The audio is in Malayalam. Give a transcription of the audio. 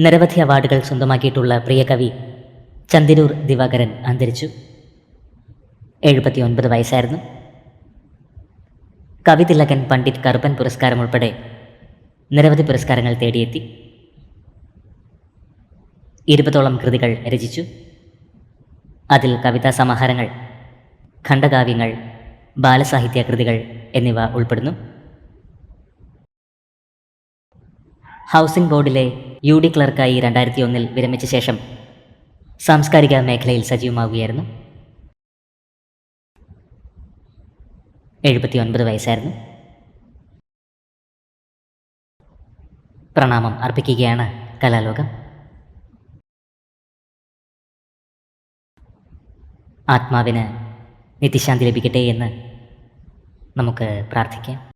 നിരവധി അവാർഡുകൾ സ്വന്തമാക്കിയിട്ടുള്ള പ്രിയ കവി ചന്ദിരൂർ ദിവാകരൻ അന്തരിച്ചു. എഴുപത്തിയൊൻപത് വയസ്സായിരുന്നു. വയസ്സായിരുന്നു കവിതിലകൻ പണ്ഡിറ്റ് കറുപ്പൻ പുരസ്കാരം ഉൾപ്പെടെ നിരവധി പുരസ്കാരങ്ങൾ തേടിയെത്തി. ഇരുപതോളം കൃതികൾ രചിച്ചു. അതിൽ കവിതാ സമാഹാരങ്ങൾ ഖണ്ഡകാവ്യങ്ങൾ ബാലസാഹിത്യ കൃതികൾ എന്നിവ ഉൾപ്പെടുന്നു. ഹൗസിംഗ് ബോർഡിലെ യു ഡി ക്ലർക്കായി രണ്ടായിരത്തി ഒന്നിൽ വിരമിച്ച ശേഷം സാംസ്കാരിക മേഖലയിൽ സജീവമാവുകയായിരുന്നു. എഴുപത്തി ഒൻപത് വയസ്സായിരുന്നു. പ്രണാമം അർപ്പിക്കുകയാണ് കലാലോകം. ആത്മാവിന് നിത്യശാന്തി ലഭിക്കട്ടെ എന്ന് നമുക്ക് പ്രാർത്ഥിക്കാം.